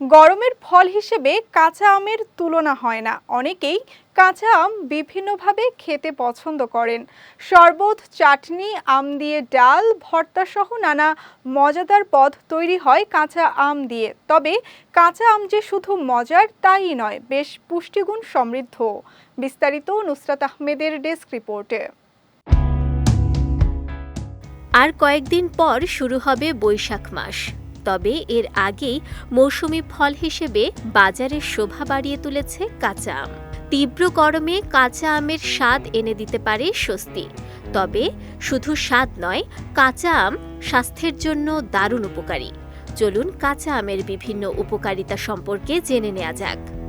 গরমের ফল হিসেবে কাঁচা আমের তুলনা হয় না। অনেকেই কাঁচা আম বিভিন্নভাবে খেতে পছন্দ করেন। শরবত, চাটনি, আম দিয়ে ডাল ভর্তা সহ নানা মজাদার পদ তৈরি হয় কাঁচা আম দিয়ে। তবে কাঁচা আম যে শুধু মজার তাই নয়, বেশ পুষ্টিগুণ সমৃদ্ধ। বিস্তারিত নুসরাত আহমেদের ডেস্ক রিপোর্টে। আর কয়েকদিন পর শুরু হবে বৈশাখ মাস। তবে এর আগেই মৌসুমি ফল হিসেবে বাজারের শোভা বাড়িয়ে তুলেছে কাঁচা আম। তীব্র গরমে কাঁচা আমের স্বাদ এনে দিতে পারে স্বস্তি। তবে শুধু স্বাদ নয়, কাঁচা আম স্বাস্থ্যের জন্য দারুণ উপকারী। চলুন কাঁচা আমের বিভিন্ন উপকারিতা সম্পর্কে জেনে নেওয়া যাক।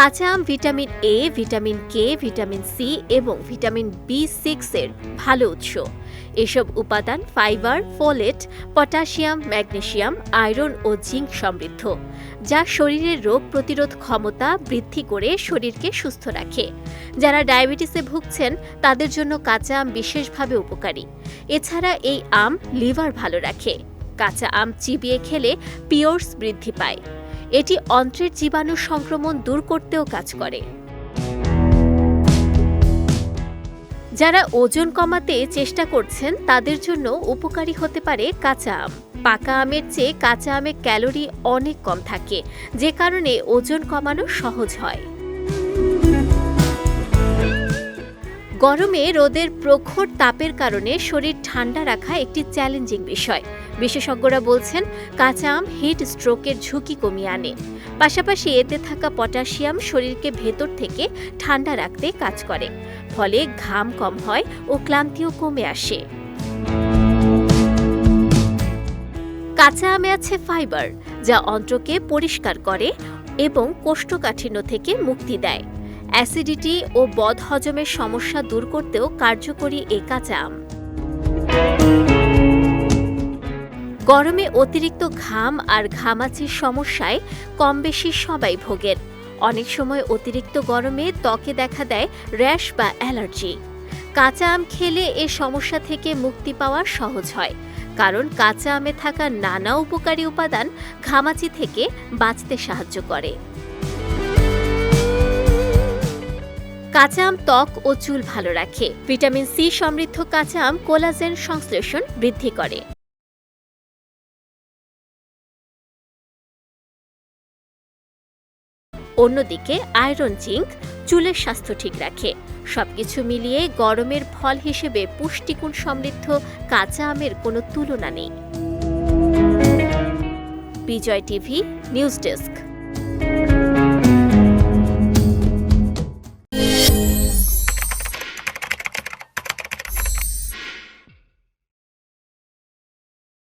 কাঁচা আম, vitamin A vitamin K vitamin C এবং ভিটামিন বি সিক্সের ভালো উৎস। এসব উপাদান fibre, folate, potassium magnesium iron ও জিঙ্ক সমৃদ্ধ, যা শরীরের রোগ প্রতিরোধ ক্ষমতা বৃদ্ধি করে শরীরকে সুস্থ রাখে। যারা ডায়াবেটিসে ভুগছেন, তাদের জন্য কাঁচা আম বিশেষভাবে উপকারী। এছাড়া এই আম লিভার ভালো রাখে। কাঁচা আম চিবিয়ে খেলে পিওর্স বৃদ্ধি পায়। এটি অন্ত্রের জীবাণু সংক্রমণ দূর করতেও কাজ করে। যারা ওজন কমাতে চেষ্টা করছেন, তাদের জন্য উপকারী হতে পারে কাঁচা আম। পাকা আমের চেয়ে কাঁচা আমের ক্যালোরি অনেক কম থাকে, যে কারণে ওজন কমানো সহজ হয়। গরমে রোদের প্রখর তাপের কারণে শরীর ঠান্ডা রাখা একটি চ্যালেঞ্জিং বিষয়। বিশেষজ্ঞরা বলছেন, কাঁচা আম হিট স্ট্রোকের ঝুঁকি কমিয়ে আনে। পাশাপাশি এতে থাকা পটাশিয়াম শরীরকে ভেতর থেকে ঠান্ডা রাখতে কাজ করে। ফলে ঘাম কম হয় ও ক্লান্তিও কমে আসে। কাঁচা আমে আছে ফাইবার, যা অন্ত্রকে পরিষ্কার করে এবং কোষ্ঠকাঠিন্য থেকে মুক্তি দেয়। অ্যাসিডিটি ও বদহজমের সমস্যা দূর করতেও কার্যকরী এ কাঁচা আম। গরমে অতিরিক্ত ঘাম আর ঘামাচির সমস্যায় কম বেশি সবাই ভোগেন অনেক সময় অতিরিক্ত গরমে ত্বকে দেখা দেয় র্যাশ বা অ্যালার্জি। কাঁচা আম খেলে এ সমস্যা থেকে মুক্তি পাওয়া সহজ হয়, কারণ কাঁচা আমে থাকা নানা উপকারী উপাদান ঘামাচি থেকে বাঁচতে সাহায্য করে। কাঁচা আম, ত্বক ও চুল ভালো রাখে। ভিটামিন সি সমৃদ্ধ কাঁচা আম কোলাজেন সংশ্লেষণ বৃদ্ধি করে। অন্যদিকে, আয়রন জিঙ্ক চুলের স্বাস্থ্য ঠিক রাখে। সবকিছু মিলিয়ে গরমের ফল হিসেবে পুষ্টিগুণ সমৃদ্ধ কাঁচা আমের কোনো তুলনা নেই। Bijoy TV, news desk.